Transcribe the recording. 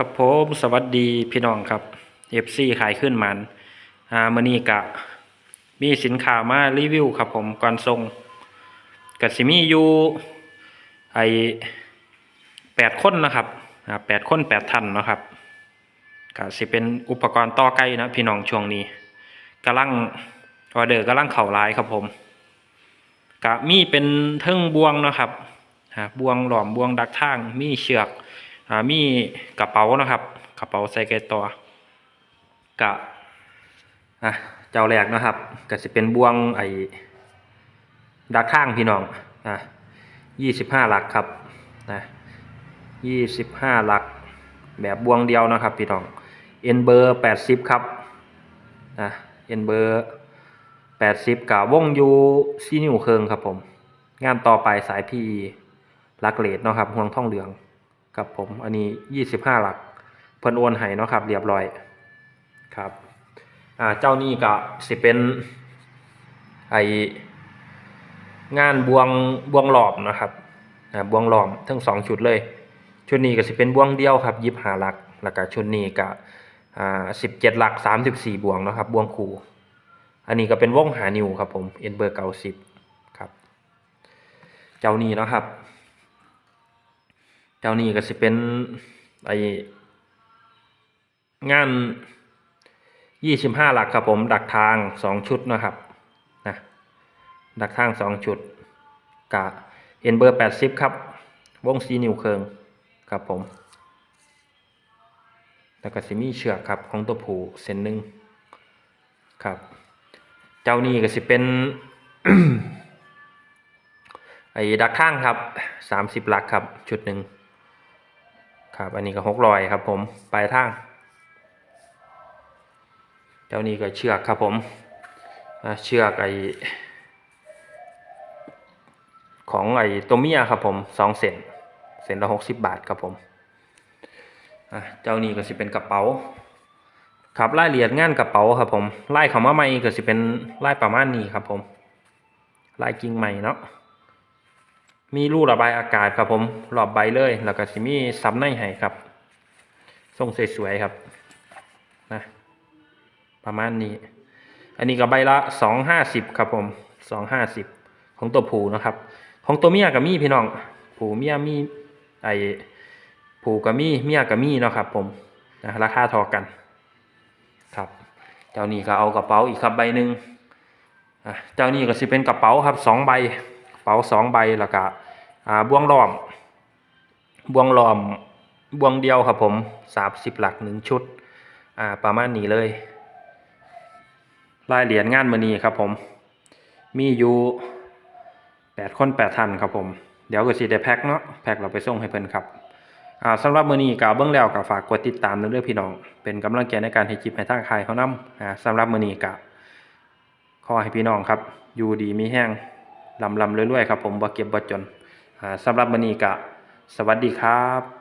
ครับผมสวัสดีพี่น้องครับ FC ขายขึ้นมันอ่ามือนี้กะ มีสินค้ามารีวิวครับผมก่อนส่งก็สิมีอยู่ไอ8คนนะครับอ่า8คน8ท่านนะครับก็สิเป็นอุปกรณ์ต่อไก่นะพี่น้องช่วงนี้กำลังออเดอร์กำลังเข้าหลายครับผมก็มีเป็นเทิงบวงนะครับอ่าบวงหลอมบวงดักทางมีเชือกอ่า มีกระเป๋านะครับ กระเป๋าใส่ไก่ตัวกะอะเจ้าแรกนะครับก็สิเป็นบ่วงไอ้ดักข้างพี่น้องอะยี่สิบห้าหลักครับนะยี่สิบห้าหลักแบบบ่วงเดียวนะครับพี่น้องเอ็นเบอร์แปดสิบครับนะเอ็นเบอร์แปดสิบกับวงยูซีนิวเคิงครับผม งานต่อไปสายพีลักเลดเนาะครับห่วงท่องเหลือง ครับ ผมอันนี้ยี่สิบห้าหลักเพิ่นโอนให้เนาะครับ เรียบร้อยครับอ่าเจ้านี่ก็สิเป็นไองานบวงบวงหลอมนะครับอ่าบวงหลอมทั้งสองชุดเลย ชุดนี้ก็สิเป็นบวงเดียวครับยิบหาหลักแล้วก็ชุดนี้ก็อ่าสิบเจ็ดหลักสามสิบสี่บวงเนาะครับบวงคู่อันนี้ก็เป็นวงหานิวครับผมเอ็นเบอร์เก้าสิบครับ เจ้านี้นะครับ เจ้านี้ก็สิเป็นไองานยี่สิบห้าหลักครับผมดักทางสองชุดนะครับนะดักทางสองชุดกะเอ็นเบอร์แปดสิบครับ วงซีนิวเคิงครับผมแล้วก็สิมีเชือกครับของตัวผูเส้นหนึ่งครับ เจ้านี้ก็สิเป็นไอ้ดักทางครับสามสิบหลักครับ ชุดหนึ่ง ครับ อันนี้ก็หกรอยครับ ผมปลายทางเจ้านี้ก็เชือกครับผมเชือกไอของไอตัวเมียครับผมสองเซนเซนละหกสิบบาทครับผมเจ้านี้ก็สิเป็นกระเป๋าครับรายละเอียดงานกระเป๋าครับผมไล่เขามาใหม่ก็สิเป็นไล่ประมาณนี้ครับผมลายกิ่งใหม่เนาะ มีรูระบายอากาศครับผมรอบใบเลย แล้วก็สิมีซับในให้ครับทรงสวยๆครับนะประมาณนี้ อันนี้ก็ใบละสองห้าสิบครับผมสองห้าสิบของตัวผูนะครับ ของตัวเมียกับมีพี่น้อง ผูเมียมีไอผูกับมีเมียกับมีเนาะครับ ผมนะราคาทอกัน ครับเจ้านี้ก็เอากระเป๋าอีกครับใบหนึ่งอะเจ้านี้ก็สิเป็นกระเป๋าครับสองใบ ป๋าสองใบแล้วก็อ่าบ่วงล้อมบ่วงล้อมบ่วงเดียวครับผมสามสิบหลักหนึ่งชุดอ่าประมาณนี้เลยรายเหรียญงานมือนี้ครับผม มีอยู่แปดคนแปดท่านครับผม เดี๋ยวก็สิได้แพ็คเนาะแพ็คเราไปส่งให้เพิ่อนครับอ่าสำหรับมือนี้กาเบื้องแล้วก็ฝากกดติดตามเรื่องพี่น้อง เป็นกำลังใจในการให้จิบให้ทางใครเขานำอ่าสำหรับมือนี้กะขอให้พี่น้องครับ อยู่ดีมีแห้ง ลำลำเรื่อยๆครับผมบ่เก็บบ่จนสำหรับวันนี้ก็สวัสดีครับ